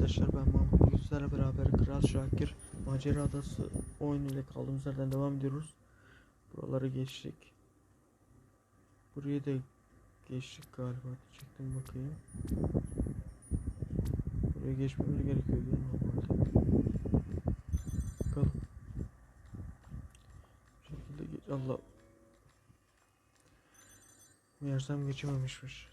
arkadaşlar ben Mahmut Yüzler'le beraber Kral Şakir Macera Adası oyunuyla kaldığımız yerden devam ediyoruz. Buraları geçtik. Burayı da geçtik galiba. Çektim bakayım. Buraya geçmemiz gerekiyor değil mi? Bakalım. Bu şekilde geç. Allah. Meğersem geçememişmiş.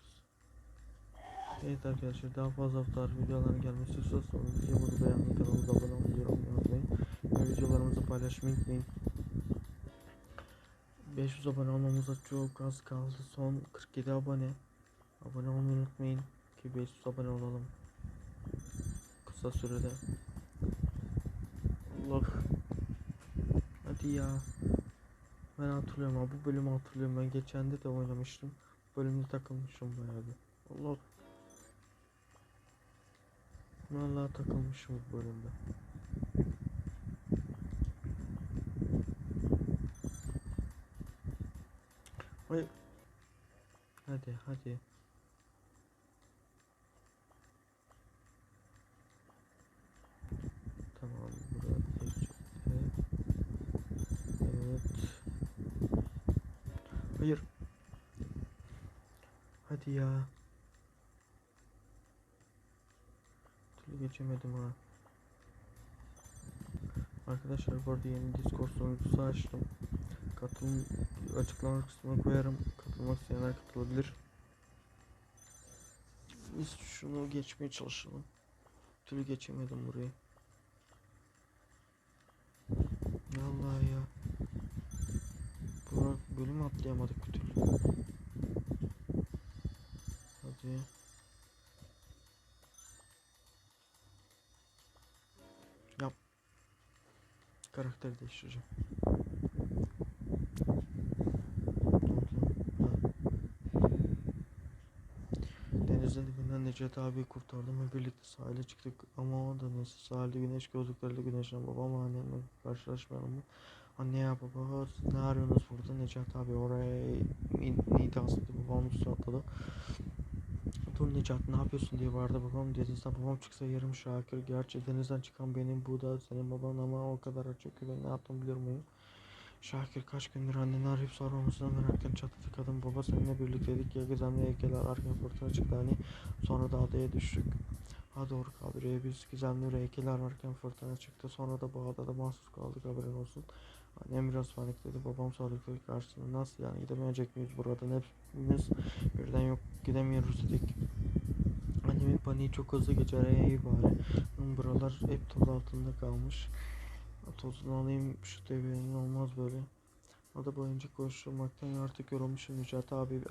Evet arkadaşlar daha fazla tarz videoların gelmesi istiyorsanız videomuzu beğenmeyi kanalımıza abone olmayı yorum yapmayı ve videolarımızı paylaşmayı unutmayın. 500 abone olmamıza çok az kaldı. Son 47 abone. Abone olmayı unutmayın ki 500 abone olalım. Kısa sürede. Allah. Hadi ya. Ben hatırlıyorum abi bu bölümü hatırlıyorum. Ben geçen de de oynamıştım. Bölümde takılmışım bayağı bir. Allah. Vallahi takılmışım bu bölümde. Hayır. Hadi hadi. Tamam burada tek. Evet. Hayır. Hadi ya. Geçemedim ha. Arkadaşlar bu arada yeni Discord sunucusu açtım. Katılım açıklama kısmına koyarım. Katılmak isteyenler katılabilir. Biz şunu geçmeye çalışalım. Bir Türlü geçemedim burayı. Allah ya. Bu bölüm atlayamadık bir türlü. Hadi. Karakter değiştireceğim. Denizin dibinden Necati abi kurtardım ve birlikte sahile çıktık ama o da neyse sahilde güneş gözlükleriyle güneşlen babam annemle karşılaşmayalım mı? Anne ya baba ne arıyorsunuz burada Necati abi oraya neydi aslında babam üstü atladı. Dur Necati ne yapıyorsun diye vardı babam denizden babam çıksa yarım Şakir gerçi denizden çıkan benim bu da senin baban ama o kadar açık ki ben ne yaptım biliyor muyum? Şakir kaç gündür anneni arayıp sormamasına meraktan çatladı kadın baba seninle birlikteydik ya gizemli heykeller arka fırtına çıktı hani sonra da adaya düştük. Ha doğru kadroya biz gizemli heykeller ararken fırtına çıktı sonra da bu adada mahsus kaldık haberin olsun. Annem biraz panikledi babam sordukları karşısında nasıl yani gidemeyecek miyiz buradan hepimiz birden yok gidemiyoruz dedik. Paniği çok hızlı geçer ey bari. Buralar hep toz altında kalmış. Tozunu alayım şu devenin olmaz böyle. Ada boyunca koşturmaktan artık yorulmuşum Necati abi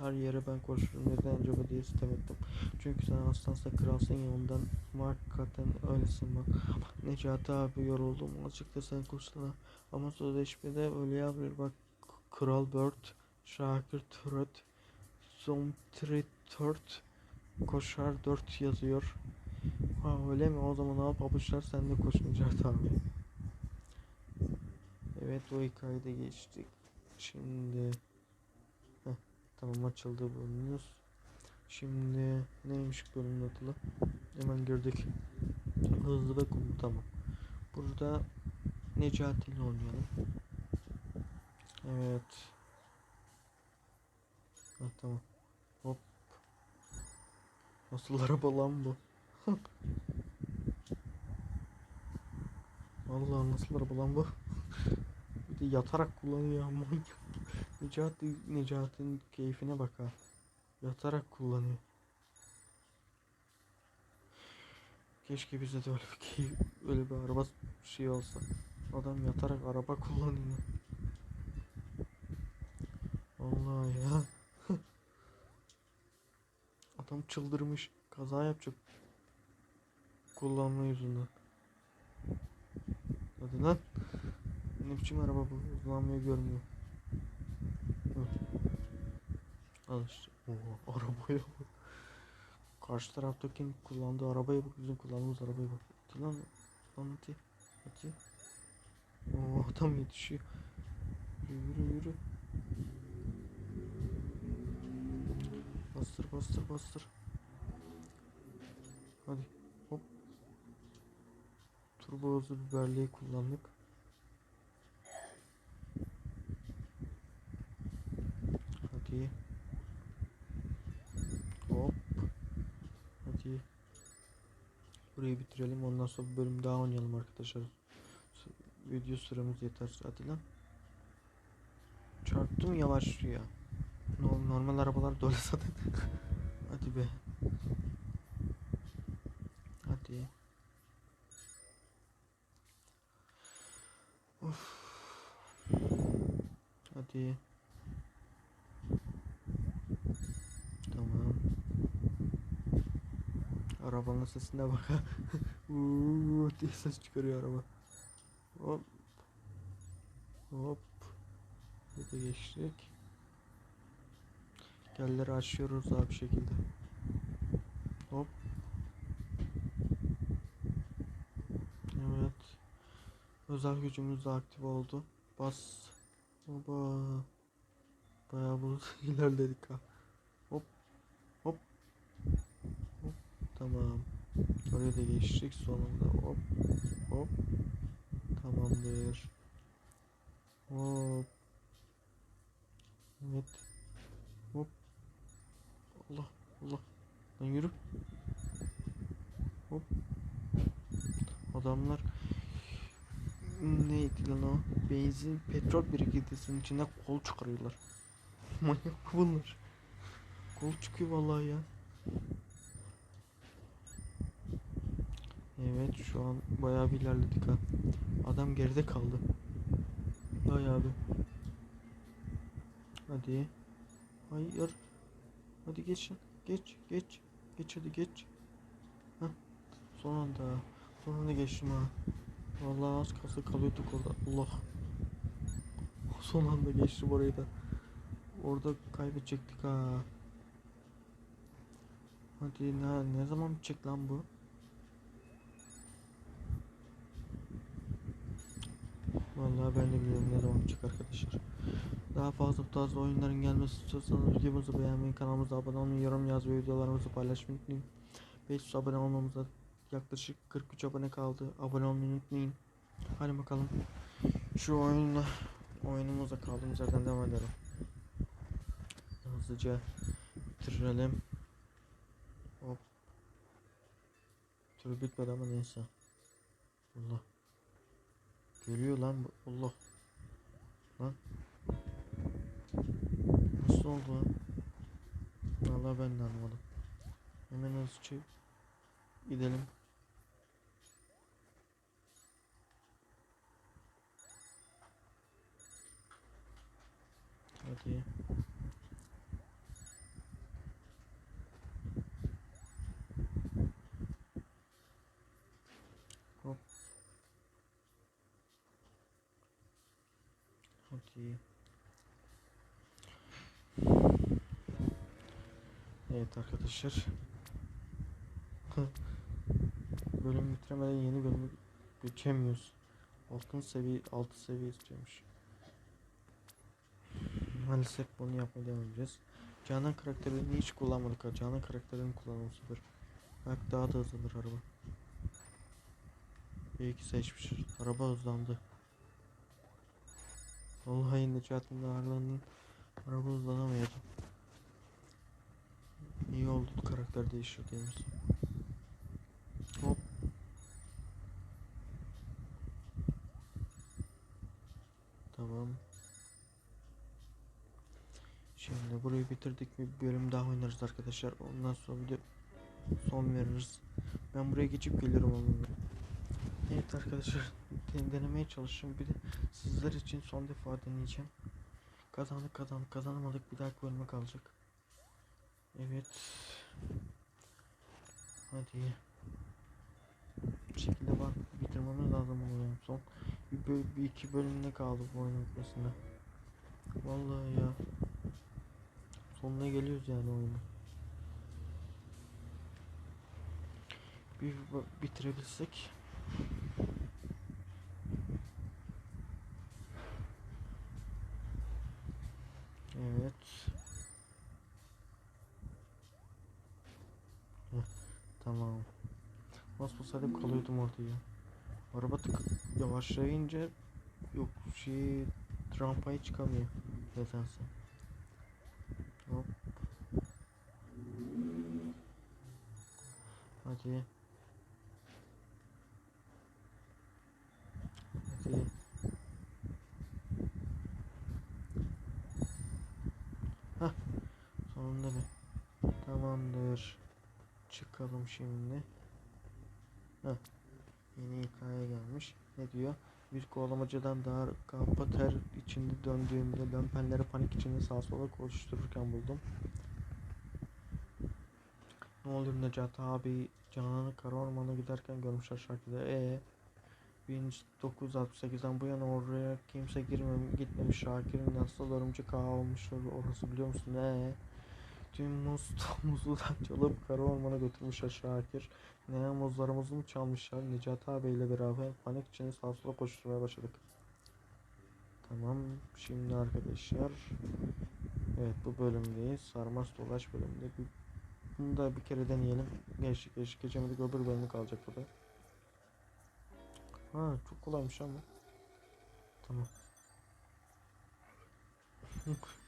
her yere ben koşurum neden acaba diye sitem ettim. Çünkü sen aslansa kralsın ya ondan hakikaten öylesin bak. Necati abi yoruldum azıcık da sen koşsana. Ama sözleşmede öyle yapıyor bak Kral Bird, Şakir Türet, Zomtritört, Koşar 4 yazıyor. Ha öyle mi? O zaman al pabuçlar sen de koş Necati abi. Evet o hikayeyi de geçtik. Şimdi Heh, tamam açıldı bölümümüz. Şimdi neymiş bölümün adı? Hemen girdik. Hızlı ve kum tamam. Burada Necati ile oynayalım. Evet. Ha, tamam. Nasıl araba lan bu? Vallahi nasıl araba lan bu? Bir de yatarak kullanıyor manyak. Necati, Necati'nin keyfine bak ha. Yatarak kullanıyor. Keşke bize de öyle bir keyif, öyle bir araba şey olsa. Adam yatarak araba kullanıyor. Allah ya. Adam çıldırmış. Kaza yapacak. Kullanma yüzünden. Hadi lan. Ne biçim araba bu? Hızlanmayı görmüyor. Al işte. Oo, arabaya bak. Karşı taraftakinin kullandığı arabaya bak. Bizim kullandığımız arabaya bak. Hadi lan. Lan hadi. Hadi. Oo, adam yetişiyor. Yürü yürü. Bastır bastır bastır. Hadi. Hop. turbo hızlı biberliği kullandık. Hadi. Hop. Hadi. Burayı bitirelim. Ondan sonra bir bölüm daha oynayalım arkadaşlar. Video süremiz yeter. Hadi lan. Çarptım yavaşlıyor. Normal, arabalar dolu zaten. Hadi be. Hadi. Of. Hadi. Tamam. Arabanın sesine bak. ha. Uuu diye ses çıkarıyor araba. Hop. Hop. Bir de geçtik. Gelleri açıyoruz bir şekilde. Hop. Evet. Özel gücümüz de aktif oldu. Bas. Baba. Bayağı bu ilerledik ha. Hop. Hop. Hop. Tamam. Oraya da geçtik sonunda. Hop. Hop. Tamamdır. Hop. Evet. Hop. Allah. Lan yürü. Hop. Adamlar neydi lan o? Benzin, petrol birikintisinin içinde kol çıkarıyorlar. Manyak bunlar? Kol çıkıyor vallahi ya. Evet şu an bayağı bir ilerledik ha. Adam geride kaldı. Bayağı bir. Hadi. Hayır. Hadi geç. Geç. Geç. Geç hadi geç. Hah. Son anda. Son anda geçtim ha. Vallahi az kalsın kalıyorduk orada. Allah. Son anda geçtim orayı da. Orada kaybedecektik ha. Hadi ne, ne zaman bitecek lan bu? Vallahi ben de bilmiyorum ne zaman bitecek arkadaşlar. Daha fazla bu tarz oyunların gelmesi istiyorsanız videomuzu beğenmeyi, kanalımıza abone olmayı, yorum yazmayı, videolarımızı paylaşmayı unutmayın. 500 abone olmamıza yaklaşık 43 abone kaldı. Abone olmayı unutmayın. Hadi bakalım. Şu oyunla oyunumuza kaldığımız yerden devam edelim. Hızlıca bitirelim. Hop. Tur bitmedi ama neyse. Allah. Geliyor lan bu. Allah. Lan. Nasıl oldu? Vallahi ben de anlamadım. Hemen hızlıca gidelim. Hadi. Hop. Hadi. Evet arkadaşlar. Bölüm bitiremeden yeni bölümü geçemiyoruz. Altın seviye, altı seviye istiyormuş. Maalesef bunu yapmaya devam edeceğiz. Canan karakterini hiç kullanmadık ha. Canan karakterini kullanalım sıfır. Belki daha da hızlanır araba. İyi ki seçmiş. Araba hızlandı. Vallahi Necati'nin ağırlığının araba hızlanamıyordu. İyi oldu karakter değiştirdiğimiz. Hop. Tamam. Şimdi burayı bitirdik bir bölüm daha oynarız arkadaşlar. Ondan sonra bir de son veririz. Ben buraya geçip gelirim onunla. Evet arkadaşlar den- denemeye çalışıyorum. Bir de sizler için son defa deneyeceğim. Kazandık kazandık kazanamadık bir dahaki bölüme kalacak. Evet. Hadi. Bir şekilde bak bitirmemiz lazım oyunu. Son bir, böl- bir iki bölümde kaldı bu oyun bitmesinde. Vallahi ya. Sonuna geliyoruz yani oyunu. Bir bitirebilsek. Evet. Tamam. Basmasaydım kalıyordum orada ya. Araba tık yavaşlayınca yok şey rampaya çıkamıyor nedense. Hop. Hadi. Hadi. Hah. Sonunda bir. Çıkalım şimdi. Heh. Yeni hikaye gelmiş. Ne diyor? Bir kovalamacadan daha kampa ter içinde döndüğümde dönpenleri panik içinde sağa sola koştururken buldum. Ne oluyor Necati abi Canan'ı kara ormana giderken görmüşler şarkıda. E 1968'den bu yana oraya kimse girmem gitmemiş Şakir'in nasıl örümcek ağı olmuş orası biliyor musun? E Tüm muz çalıp kara ormana götürmüşler Şakir. Ne muzlarımızı mı çalmışlar? Necati abiyle beraber panik içinde sağa sola koşturmaya başladık. Tamam şimdi arkadaşlar Evet bu bölümdeyiz. Sarmaş dolaş bölümünde. Bunu da bir kere deneyelim. Geçtik geçtik geçemedik öbür bölümü kalacak burada. Ha çok kolaymış ama. Tamam.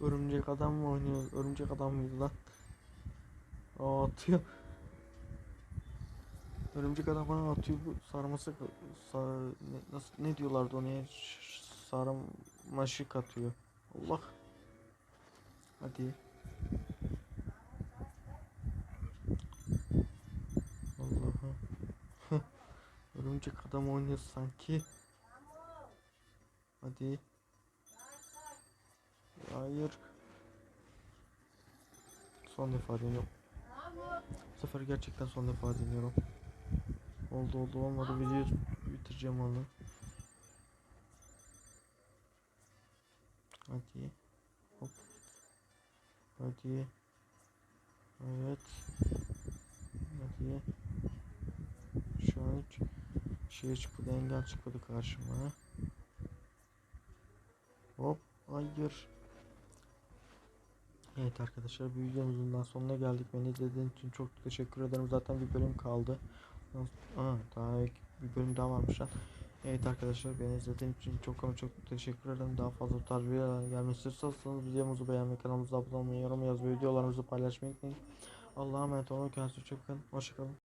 Örümcek adam mı oynuyor? Örümcek adam mıydı lan? Aa atıyor. Örümcek adam bana atıyor bu sarması sa, ne, nasıl ne diyorlardı ona sarmaşık atıyor. Allah. Hadi. Allah'ım. Örümcek adam oynuyor sanki. Hadi. Hayır. Son defa deniyorum. Bu sefer gerçekten son defa deniyorum. Oldu oldu olmadı videoyu bitireceğim onu. Hadi. Hop. Hadi. Evet. Hadi. Şu an hiç şey çıkmadı engel çıkmadı karşıma. Hop. Hayır. Evet arkadaşlar bir videomuzun daha sonuna geldik. Beni izlediğiniz için çok teşekkür ederim. Zaten bir bölüm kaldı. Aa, daha bir bölüm daha varmış lan. Evet arkadaşlar beni izlediğiniz için çok ama çok teşekkür ederim. Daha fazla bu tarz videolar gelmesi istiyorsanız videomuzu beğenmeyi, kanalımıza abone olmayı, yorum yazmayı, videolarımızı paylaşmayı unutmayın. Allah'a emanet olun. Kendinize çok bakın. Hoşçakalın.